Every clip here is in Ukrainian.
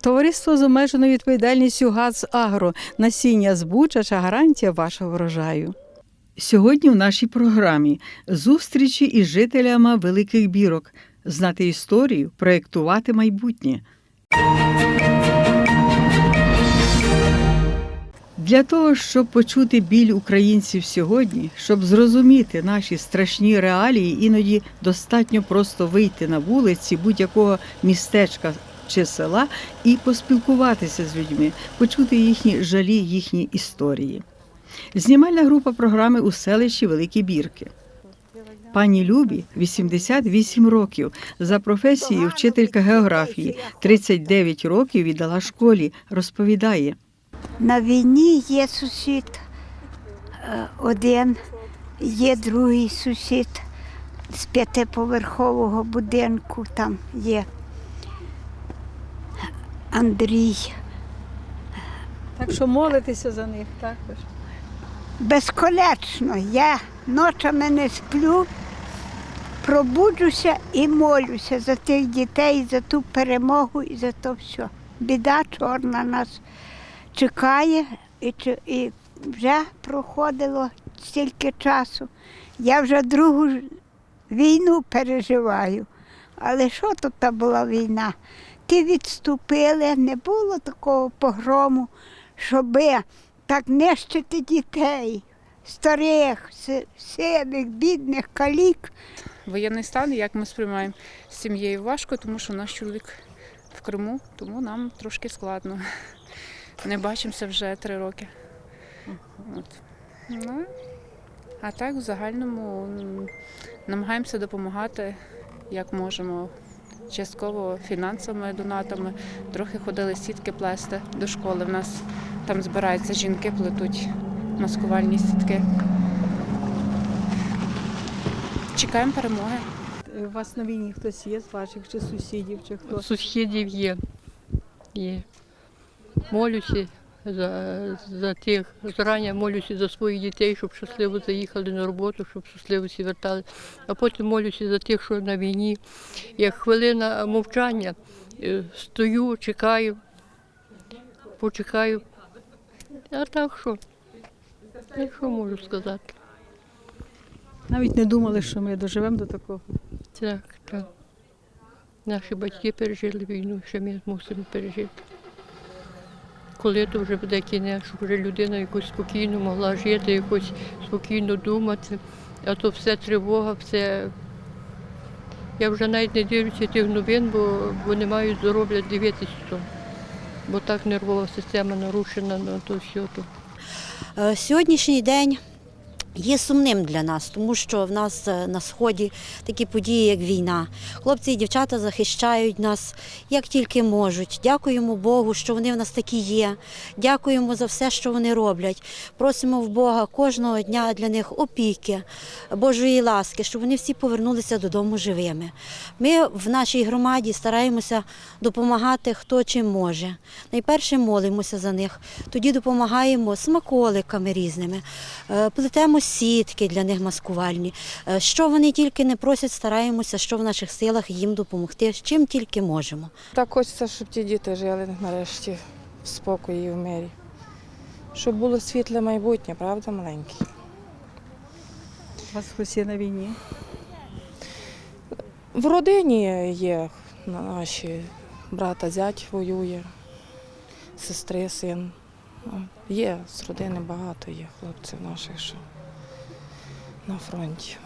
Товариство з обмеженою відповідальністю ГАЗ Агро. Насіння збучача гарантія вашого врожаю. Сьогодні в нашій програмі зустрічі із жителями Великих Бірок. Знати історію, проєктувати майбутнє. Для того, щоб почути біль українців сьогодні, щоб зрозуміти наші страшні реалії, іноді достатньо просто вийти на вулиці будь-якого містечка чи села і поспілкуватися з людьми, почути їхні жалі, їхні історії. Знімальна група програми у селищі Великі Бірки. Пані Любі 88 років. За професією вчителька географії. 39 років віддала школі. Розповідає. На війні є сусід е, один, є другий сусід з п'ятиповерхового будинку, там є Андрій. Так що молитися за них також. Безконечно я ночами не сплю, пробуджуся і молюся за тих дітей, за ту перемогу і за то все. Біда чорна нас чекає і, і вже проходило стільки часу. Я вже другу війну переживаю. Але що тут була війна? Ті відступили, не було такого погрому, щоби так нищити дітей, старих, си- сивих, бідних, калік. Воєнний стан, як ми сприймаємо з сім'єю важко, тому що наш чоловік в Криму, тому нам трошки складно. Не бачимося вже три роки. От. Ну, а так в загальному намагаємося допомагати як можемо. Частково фінансовими донатами, трохи ходили сітки плести до школи. В нас там збираються жінки, плетуть маскувальні сітки. Чекаємо перемоги. У вас на війні хтось є з ваших чи сусідів, чи хто? Сусідів є. є. Молюся за, за тих. Зрання молюся за своїх дітей, щоб щасливо заїхали на роботу, щоб щасливо всі вертали. А потім молюся за тих, що на війні. Як хвилина мовчання, е, стою, чекаю, почекаю. А так що? Я що можу сказати? Навіть не думали, що ми доживемо до такого. Так, так. Наші батьки пережили війну, ще ми мусимо пережити. Коли то вже буде кінець, щоб вже людина якось спокійно могла жити, якось спокійно думати, а то все тривога, все. Я вже навіть не дивлюся тих новин, бо, бо не маю здоров'я дивитися. Бо так нервова система нарушена, на то все то. Е, Сьогоднішній день є сумним для нас, тому що в нас е, на сході такі події, як війна. Хлопці і дівчата захищають нас як тільки можуть. Дякуємо Богу, що вони в нас такі є. Дякуємо за все, що вони роблять. Просимо в Бога кожного дня для них опіки, Божої ласки, щоб вони всі повернулися додому живими. Ми в нашій громаді стараємося допомагати хто чим може. Найперше молимося за них, тоді допомагаємо смаколиками різними, е, плетемо сітки для них маскувальні. Е, Що вони тільки не просять, стараємося, що в наших силах їм допомогти, з чим тільки можемо. Так хочеться, щоб ті діти жили нарешті в спокої і в мирі. Щоб було світле майбутнє, правда, маленький? У вас хтось є на війні? В родині є наші брата, зять воює, сестри, син. Є з родини багато є хлопців наших, що на фронті.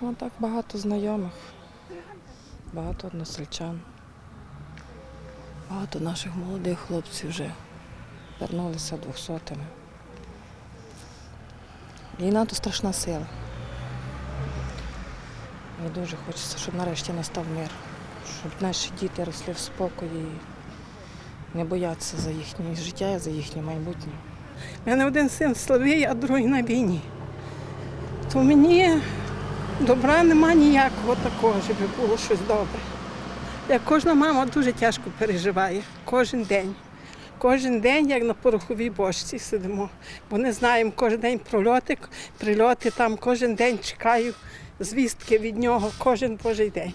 Ну так багато знайомих, багато односельчан. Багато наших молодих хлопців вже вернулися двохсотими. Війна то страшна сила. Мені дуже хочеться, щоб нарешті настав мир, щоб наші діти росли в спокої, не бояться за їхнє життя, за їхнє майбутнє. У мене один син слабий, а другий на війні. То мені добра нема ніякого такого, щоб було щось добре. Як кожна мама дуже тяжко переживає кожен день. Кожен день, як на пороховій бочці сидимо. Бо не знаємо кожен день прольоти, прильоти там, кожен день чекаю звістки від нього, кожен божий день.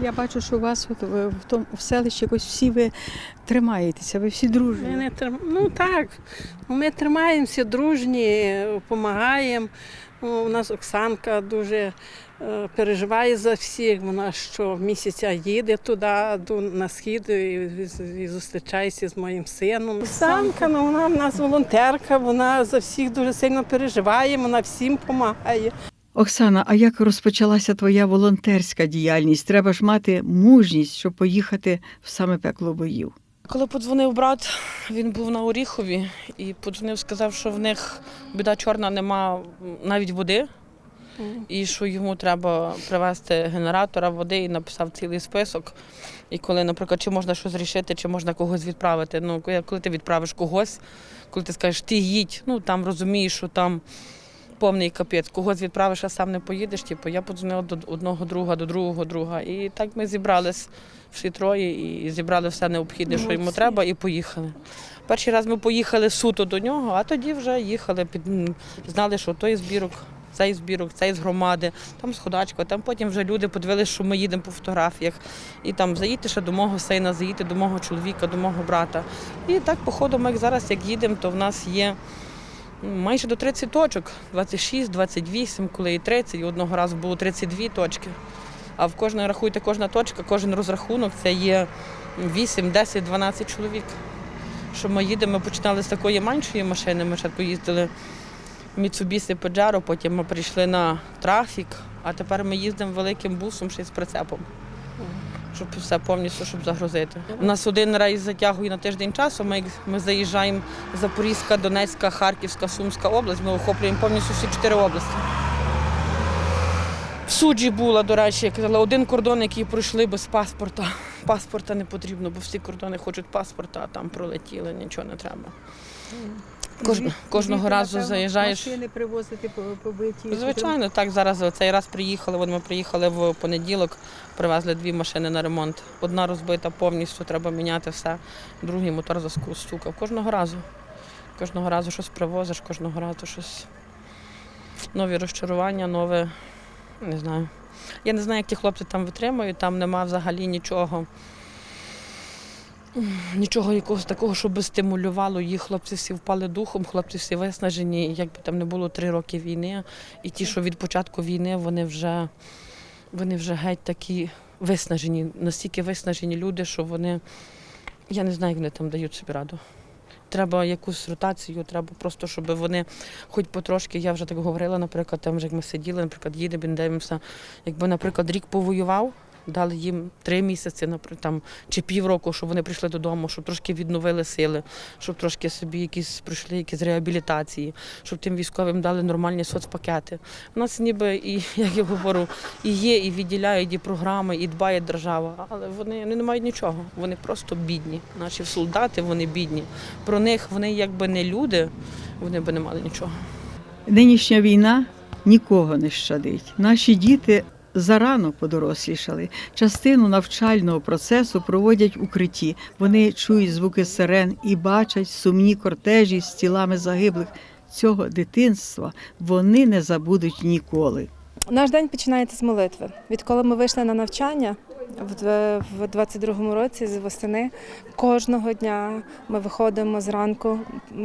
Я бачу, що у вас от, в, в тому в селищі якось всі ви тримаєтеся, ви всі Ми дружні. не трим... Ну так, ми тримаємося дружні, допомагаємо. Ну, У нас Оксанка дуже е, переживає за всіх. Вона щомісяця їде туди, до, на схід і зустрічається з моїм сином. Оксанка, ну, вона в нас волонтерка, вона за всіх дуже сильно переживає, вона всім допомагає. Оксана, а як розпочалася твоя волонтерська діяльність? Треба ж мати мужність, щоб поїхати в саме пекло боїв. Коли подзвонив брат, він був на Оріхові і подзвонив, сказав, що в них біда чорна, нема навіть води, і що йому треба привезти генератора води і написав цілий список. І коли, наприклад, чи можна щось рішити, чи можна когось відправити. Ну, коли- коли ти відправиш когось, коли ти скажеш, ти їдь, ну там розумієш, що там повний капець, когось відправиш, а сам не поїдеш. Типу, я подзвонила до одного друга, до другого друга. І так ми зібрались всі троє і зібрали все необхідне, що йому треба, і поїхали. Перший раз ми поїхали суто до нього, а тоді вже їхали, під, знали, що той збірок, цей збірок, цей з громади, там сходачка, там потім вже люди подивилися, що ми їдемо по фотографіях. І там заїдьте ще до мого сина, заїдьте до мого чоловіка, до мого брата. І так, по ходу, ми як зараз як їдемо, то в нас є майже до 30 точок, 26, 28, коли і 30, і одного разу було 32 точки. А в кожної, рахуйте, кожна точка, кожен розрахунок це є 8, 10, 12 чоловік. Що ми їдемо, ми починали з такої меншої машини, ми спочатку їздили Mitsubishi Pajero, потім ми прийшли на трафік, а тепер ми їздимо великим бусом ще з прицепом. Щоб все повністю щоб загрузити. У нас один рейс затягує на тиждень часу. Ми, ми заїжджаємо Запорізька, Донецька, Харківська, Сумська область. Ми охоплюємо повністю всі чотири області. В суджі була, до речі, я казала, один кордон, який пройшли без паспорта. Паспорта не потрібно, бо всі кордони хочуть паспорта, а там пролетіли, нічого не треба. Кож, кожного разу заїжджаєш. Машини привозити побиті. Звичайно, так зараз цей раз приїхали. От ми приїхали в понеділок, привезли дві машини на ремонт. Одна розбита повністю, треба міняти все. Другий мотор застукав. Кожного разу. Кожного разу щось привозиш, кожного разу щось. Нові розчарування, нове. Не знаю. Я не знаю, як ті хлопці там витримують, там нема взагалі нічого. Нічого якогось такого, що би стимулювало їх. Хлопці всі впали духом, хлопці всі виснажені. Якби там не було три роки війни, і ті, що від початку війни, вони вже, вони вже геть такі виснажені, настільки виснажені люди, що вони, я не знаю, як вони там дають собі раду. Треба якусь ротацію, треба просто, щоб вони хоч потрошки, я вже так говорила, наприклад, там вже як ми сиділи, наприклад, їдемо, дивимося, якби, наприклад, рік повоював, дали їм три місяці, наприклад, там, чи півроку, щоб вони прийшли додому, щоб трошки відновили сили, щоб трошки собі якісь пройшли якісь реабілітації, щоб тим військовим дали нормальні соцпакети. У нас ніби і, як я говорю, і є, і відділяють і програми, і дбає держава, але вони, вони не мають нічого. Вони просто бідні. Наші солдати, вони бідні. Про них вони якби не люди, вони би не мали нічого. Нинішня війна нікого не щадить. Наші діти зарано подорослішали. Частину навчального процесу проводять укритті. Вони чують звуки сирен і бачать сумні кортежі з тілами загиблих. Цього дитинства вони не забудуть ніколи. Наш день починається з молитви. Відколи ми вийшли на навчання в д- в 22-му році з восени, кожного дня ми виходимо зранку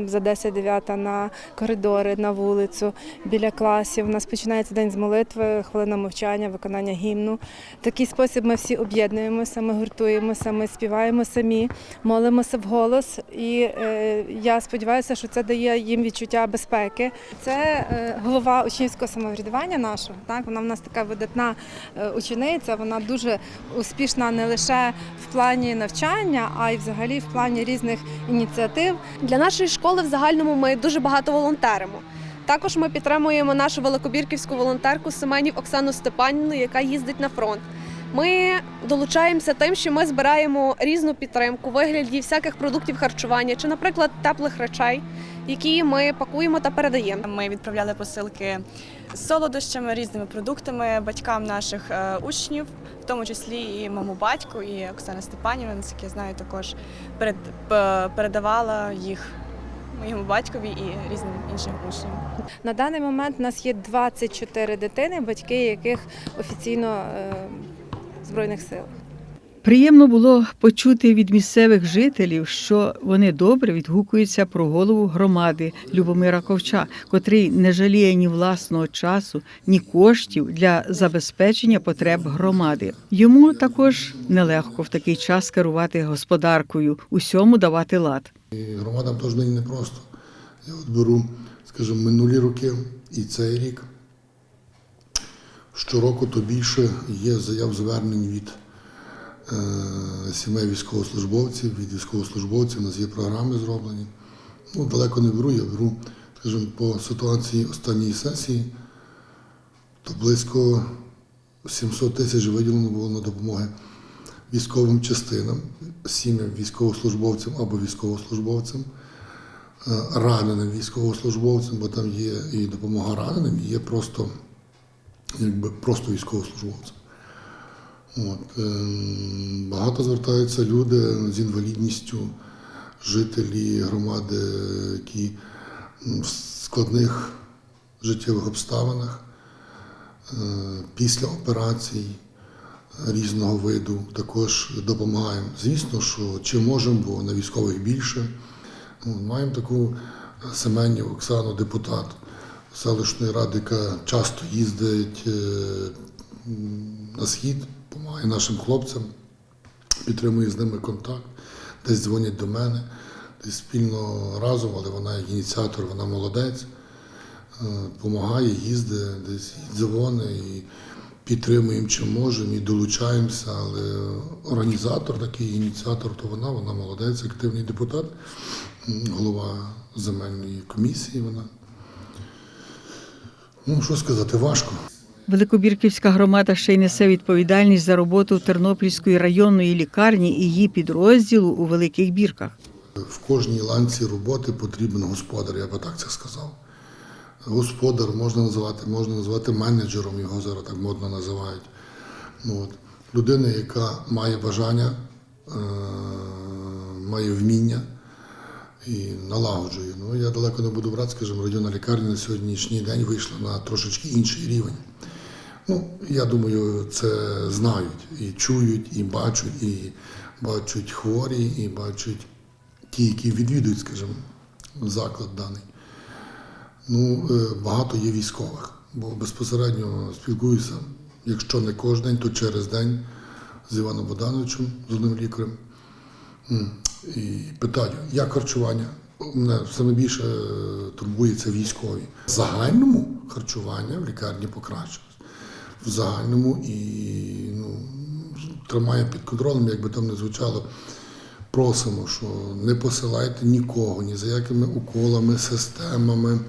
за 10-9 на коридори, на вулицю, біля класів. У нас починається день з молитви, хвилина мовчання, виконання гімну. В такий спосіб ми всі об'єднуємося, ми гуртуємося, ми співаємо самі, молимося вголос. І е, я сподіваюся, що це дає їм відчуття безпеки. Це е, голова учнівського самоврядування нашого. Так, вона в нас така видатна е, учениця. Вона дуже успішна не лише в плані навчання, а й взагалі в плані різних ініціатив. Для нашої школи в загальному ми дуже багато волонтеримо. Також ми підтримуємо нашу великобірківську волонтерку Семенів Оксану Степанівну, яка їздить на фронт. Ми долучаємося тим, що ми збираємо різну підтримку вигляді всяких продуктів харчування чи, наприклад, теплих речей, які ми пакуємо та передаємо. Ми відправляли посилки з солодощами, різними продуктами батькам наших е, учнів, в тому числі і моєму батьку, і Оксана Степанівна, наскільки я знаю, також передавала їх моєму батькові і різним іншим учням. На даний момент у нас є 24 дитини, батьки яких офіційно е, в Збройних сил. Приємно було почути від місцевих жителів, що вони добре відгукуються про голову громади Любомира Ковча, котрий не жаліє ні власного часу, ні коштів для забезпечення потреб громади. Йому також нелегко в такий час керувати господаркою, усьому давати лад. І громадам теж нині непросто. Я от беру, скажімо, минулі роки і цей рік. Щороку то більше є заяв звернень від сімей військовослужбовців, від військовослужбовців. У нас є програми зроблені. Ну, далеко не беру, я беру, скажімо, по ситуації останньої сесії, то близько 700 тисяч виділено було на допомоги військовим частинам, сім'ям військовослужбовцям або військовослужбовцям, е, раненим військовослужбовцям, бо там є і допомога раненим, і є просто, якби, просто військовослужбовцям. От, ем, багато звертаються люди з інвалідністю, жителі громади, які в складних життєвих обставинах е, після операцій різного виду також допомагаємо. Звісно, що чи можемо, бо на військових більше. Маємо таку Семенів Оксану, депутат селищної ради, яка часто їздить е, на схід, допомагає нашим хлопцям, підтримує з ними контакт, десь дзвонять до мене, десь спільно разом, але вона як ініціатор, вона молодець, допомагає, їздить, десь і дзвони, і підтримуємо чим можемо, і долучаємося, але організатор такий, ініціатор, то вона, вона молодець, активний депутат, голова земельної комісії вона. Ну, що сказати, важко. Великобірківська громада ще й несе відповідальність за роботу Тернопільської районної лікарні і її підрозділу у Великих Бірках. В кожній ланці роботи потрібен господар, я би так це сказав. Господар можна називати, можна назвати менеджером, його зараз так модно називають. Ну, От. Людина, яка має бажання, е- має вміння і налагоджує. Ну, я далеко не буду брати, скажімо, районна лікарня на сьогоднішній день вийшла на трошечки інший рівень. Ну, я думаю, це знають і чують, і бачать, і бачать хворі, і бачать ті, які відвідують, скажімо, заклад даний. Ну, е, багато є військових, бо безпосередньо спілкуюся, якщо не кожен день, то через день з Іваном Богдановичем, з одним лікарем. І питаю, як харчування? Мене саме більше е, турбує це військові. В загальному харчування в лікарні покращилось. В загальному і ну, тримає під контролем, як би там не звучало. Просимо, що не посилайте нікого, ні за якими уколами, системами.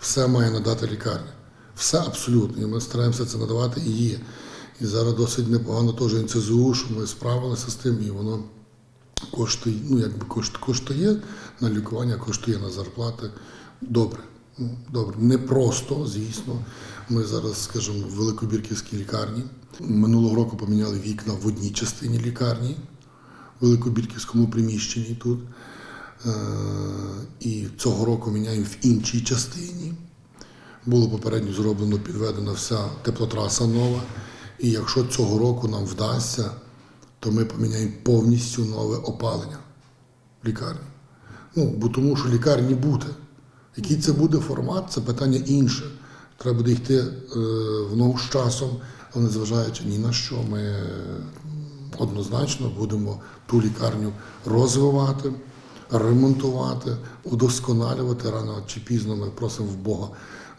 Все має надати лікарня. Все абсолютно. І ми стараємося це надавати і є. І зараз досить непогано теж НЦЗУ, що ми справилися з тим, і воно коштує, ну якби кошт, коштує на лікування, коштує на зарплати. Добре. Ну, добре. Не просто, звісно. Ми зараз, скажімо, в Великобірківській лікарні. Минулого року поміняли вікна в одній частині лікарні, в Великобірківському приміщенні тут. Е, І цього року міняємо в іншій частині. Було попередньо зроблено, підведена вся теплотраса нова. І якщо цього року нам вдасться, то ми поміняємо повністю нове опалення в лікарні. Ну, бо тому що лікарні бути. Який це буде формат, це питання інше. Треба буде йти е, в ногу з часом, але незважаючи ні на що, ми е, однозначно будемо ту лікарню розвивати, ремонтувати, удосконалювати рано чи пізно. Ми просимо в Бога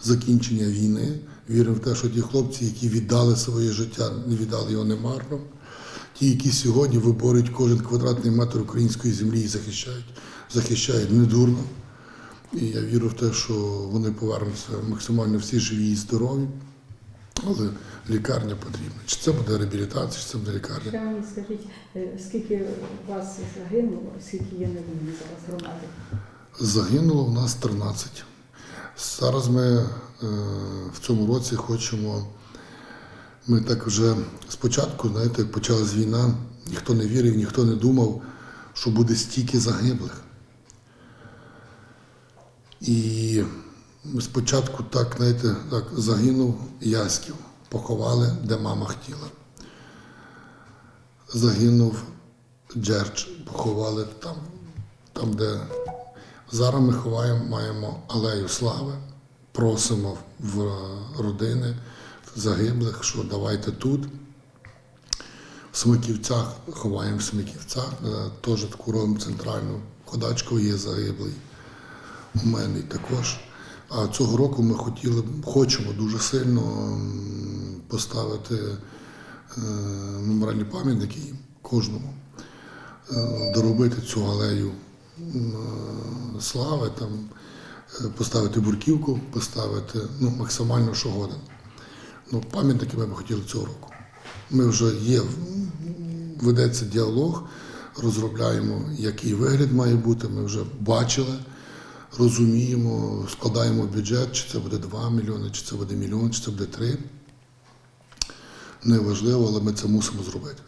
закінчення війни. Віримо в те, що ті хлопці, які віддали своє життя, не віддали його немарно. Ті, які сьогодні виборюють кожен квадратний метр української землі і захищають, захищають недурно. І я вірю в те, що вони повернуться максимально всі живі і здорові. Але лікарня потрібна. Чи це буде реабілітація, чи це буде лікарня. Ще мені скажіть, е, скільки вас загинуло, скільки є невинні зараз громади? Загинуло в нас 13. Зараз ми е, в цьому році хочемо. Ми так вже спочатку, знаєте, як почалась війна, ніхто не вірив, ніхто не думав, що буде стільки загиблих. І спочатку так, знаєте, так, загинув Яськів, поховали, де мама хотіла. Загинув Джерч, поховали там, там, де Зараз ми ховаємо, маємо алею слави, просимо в родини загиблих, що давайте тут. В Смиківцях ховаємо в Смиківцях, е, теж таку робимо центральну. Ходачко є загиблий. У мене також. А цього року ми хотіли, хочемо дуже сильно поставити е, меморіальні пам'ятники кожному, е, доробити цю алею слави, там, поставити бурківку, поставити ну, максимально що годен. Ну, пам'ятники ми б хотіли цього року. Ми вже є, ведеться діалог, розробляємо, який вигляд має бути. Ми вже бачили, розуміємо, складаємо бюджет, чи це буде 2 мільйони, чи це буде мільйон, чи це буде 3. Неважливо, але ми це мусимо зробити.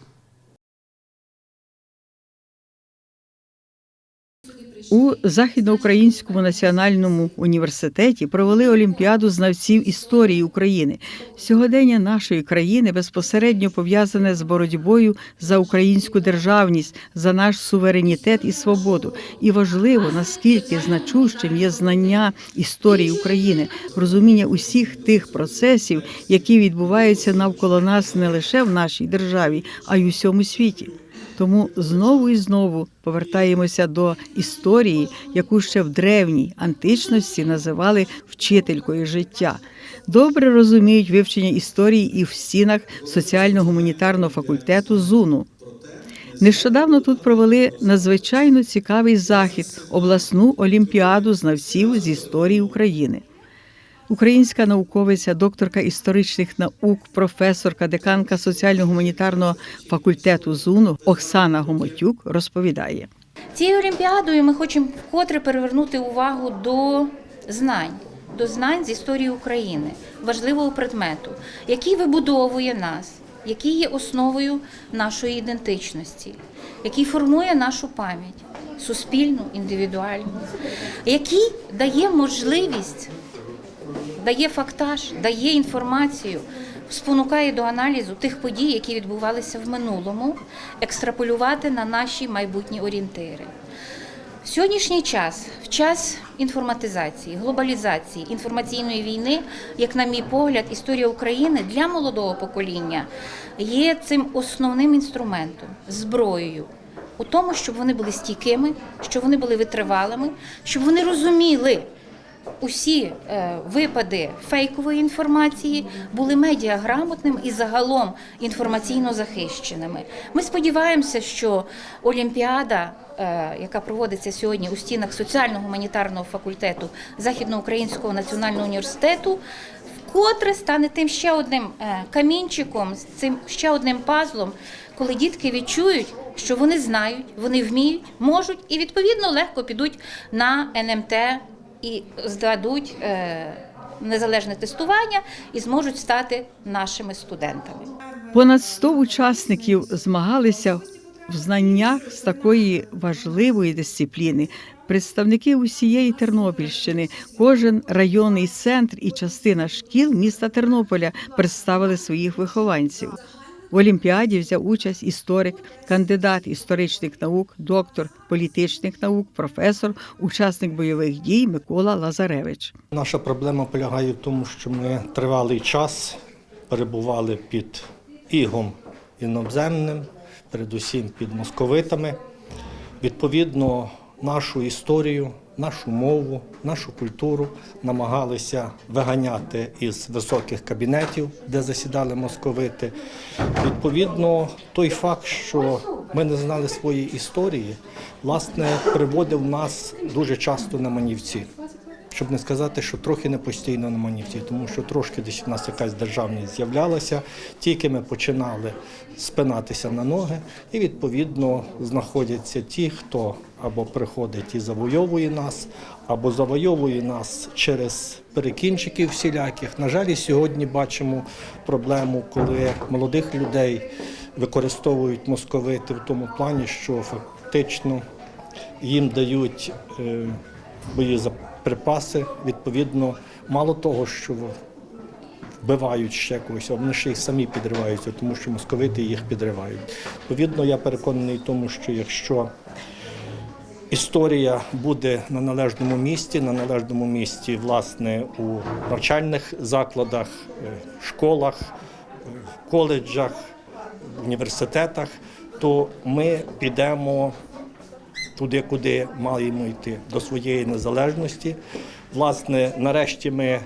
У Західноукраїнському національному університеті провели олімпіаду знавців історії України. Сьогодення нашої країни безпосередньо пов'язане з боротьбою за українську державність, за наш суверенітет і свободу. І важливо, наскільки значущим є знання історії України, розуміння усіх тих процесів, які відбуваються навколо нас не лише в нашій державі, а й у всьому світі. Тому знову і знову повертаємося до історії, яку ще в древній античності називали вчителькою життя. Добре розуміють вивчення історії і в стінах соціально-гуманітарного факультету ЗУНу. Нещодавно тут провели надзвичайно цікавий захід обласну олімпіаду знавців з історії України. Українська науковиця, докторка історичних наук, професорка, деканка соціально-гуманітарного факультету ЗУНу Оксана Гомотюк розповідає. Цією олімпіадою ми хочемо вкотре перевернути увагу до знань, до знань з історії України, важливого предмету, який вибудовує нас, який є основою нашої ідентичності, який формує нашу пам'ять суспільну, індивідуальну, який дає можливість, дає фактаж, дає інформацію. Спонукає до аналізу тих подій, які відбувалися в минулому, екстраполювати на наші майбутні орієнтири. В сьогоднішній час, в час інформатизації, глобалізації, інформаційної війни, як на мій погляд, історія України для молодого покоління є цим основним інструментом, зброєю у тому, щоб вони були стійкими, щоб вони були витривалими, щоб вони розуміли. Усі е, випади фейкової інформації були медіаграмотними і загалом інформаційно захищеними. Ми сподіваємося, що Олімпіада, е, яка проводиться сьогодні у стінах соціально-гуманітарного факультету Західноукраїнського національного університету, вкотре стане тим ще одним е, камінчиком, цим ще одним пазлом, коли дітки відчують, що вони знають, вони вміють, можуть і відповідно легко підуть на НМТ і здадуть е, незалежне тестування і зможуть стати нашими студентами. Понад 100 учасників змагалися в знаннях з такої важливої дисципліни. Представники усієї Тернопільщини, кожен районний центр і частина шкіл міста Тернополя представили своїх вихованців. В Олімпіаді взяв участь історик, кандидат історичних наук, доктор політичних наук, професор, учасник бойових дій Микола Лазаревич. Наша проблема полягає в тому, що ми тривалий час перебували під ігом іноземним, передусім під московитами. Відповідно, нашу історію, нашу мову, нашу культуру намагалися виганяти із високих кабінетів, де засідали московити. Відповідно, той факт, що ми не знали своєї історії, власне, приводив нас дуже часто на манівці. Щоб не сказати, що трохи не постійно на манівці, тому що трошки десь в нас якась державність з'являлася, тільки ми починали спинатися на ноги, і відповідно знаходяться ті, хто або приходить і завойовує нас, або завойовує нас через перекінчиків всіляких. На жаль, сьогодні бачимо проблему, коли молодих людей використовують московити в тому плані, що фактично їм дають е, боєзаприпаси. Відповідно, мало того, що вбивають ще когось, вони ще й самі підриваються, тому що московити їх підривають. Відповідно, я переконаний в тому, що якщо історія буде на належному місці, на належному місці, власне, у навчальних закладах, е, школах, е, коледжах, університетах, то ми підемо туди, куди маємо йти, до своєї незалежності. Власне, нарешті ми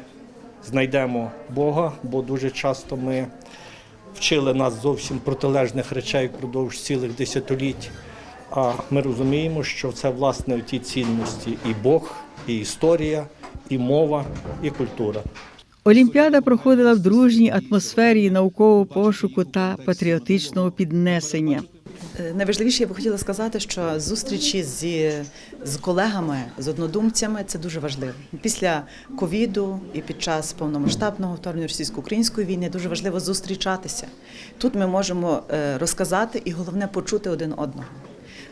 знайдемо Бога, бо дуже часто ми вчили нас зовсім протилежних речей впродовж цілих десятиліть. А ми розуміємо, що це власне ті цінності і Бог, і історія, і мова, і культура. Олімпіада проходила в дружній атмосфері наукового пошуку та патріотичного піднесення. Е, Найважливіше я би хотіла сказати, що зустрічі зі, з колегами, з однодумцями це дуже важливо. Після ковіду і під час повномасштабного вторгнення російсько-української війни дуже важливо зустрічатися. Тут ми можемо е, розказати і головне почути один одного.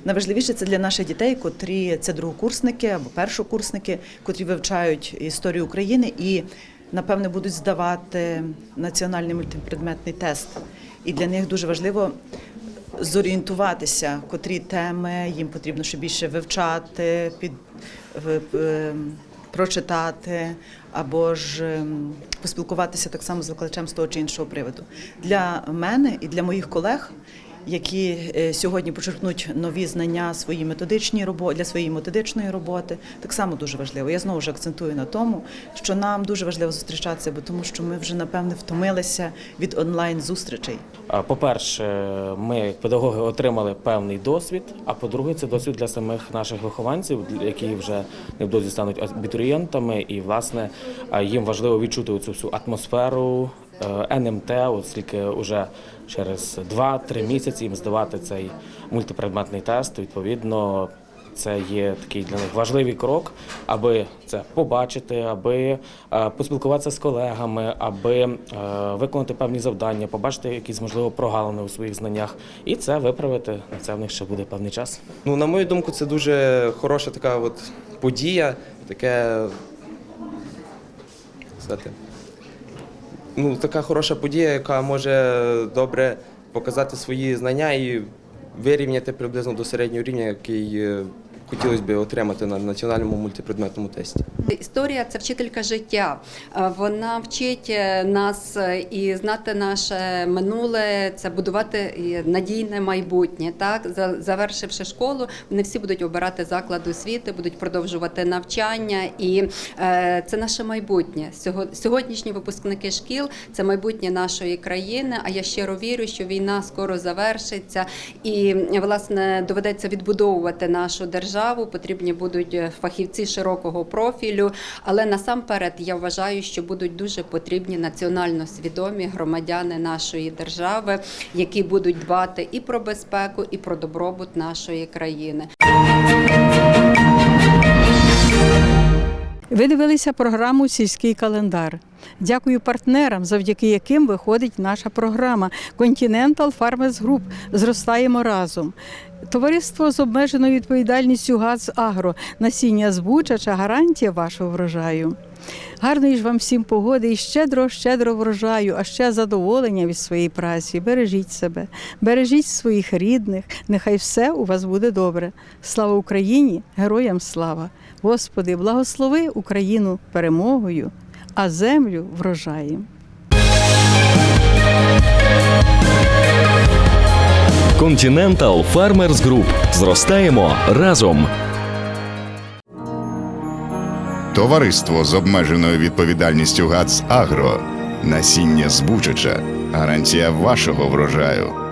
Найважливіше це для наших дітей, котрі це другокурсники або першокурсники, котрі вивчають історію України і, напевне, будуть здавати національний мультипредметний тест. І для них дуже важливо зорієнтуватися, котрі теми їм потрібно ще більше вивчати, під, в- прочитати або ж ем, поспілкуватися так само з викладачем з того чи іншого приводу. Для мене і для моїх колег. Які е, сьогодні почерпнуть нові знання свої методичні робо- для своєї методичної роботи, так само дуже важливо. Я знову ж акцентую на тому, що нам дуже важливо зустрічатися, бо тому що ми вже напевне втомилися від онлайн зустрічей. По-перше, ми як педагоги отримали певний досвід. А по-друге, це досвід для самих наших вихованців, які вже невдовзі стануть абітурієнтами, і власне їм важливо відчути цю всю атмосферу е, НМТ, оскільки вже через 2-3 місяці їм здавати цей мультипредметний тест. Відповідно, це є такий для них важливий крок, аби це побачити, аби е, поспілкуватися з колегами, аби е, виконати певні завдання, побачити якісь можливо прогалини у своїх знаннях, і це виправити. На це в них ще буде певний час. Ну, на мою думку, це дуже хороша така от подія, таке. Сказати, ну, така хороша подія, яка може добре показати свої знання і вирівняти приблизно до середнього рівня, який е, хотілося б отримати на національному мультипредметному тесті. Історія це вчителька життя. Е, Вона вчить е, нас е, і знати наше минуле, це будувати надійне майбутнє. Так, За- завершивши школу, вони всі будуть обирати заклад освіти, будуть продовжувати навчання, і це наше майбутнє. Сьогоднішні випускники шкіл це майбутнє нашої країни. А я щиро вірю, що війна скоро завершиться, і власне доведеться відбудовувати нашу державу. Потрібні будуть е, фахівці широкого профілю. Але насамперед я вважаю, що будуть дуже потрібні національно свідомі громадяни нашої держави, які будуть дбати і про безпеку, і про добробут нашої країни. Ви дивилися програму Сільський календар. Дякую партнерам, завдяки яким виходить наша програма Continental Farmers Group. Зростаємо разом. Товариство з обмеженою відповідальністю ГАЗ Агро. Насіння збучача гарантія вашого врожаю. Гарної ж вам всім погоди і щедро, щедро врожаю, а ще задоволення від своєї праці. Бережіть себе, бережіть своїх рідних. Нехай все у вас буде добре. Слава Україні! Героям слава! Господи, благослови Україну перемогою, а землю врожаєм. Continental Farmers Group. Зростаємо разом. Товариство з обмеженою відповідальністю ГАЦ Агро. Насіння збучача. Гарантія вашого врожаю.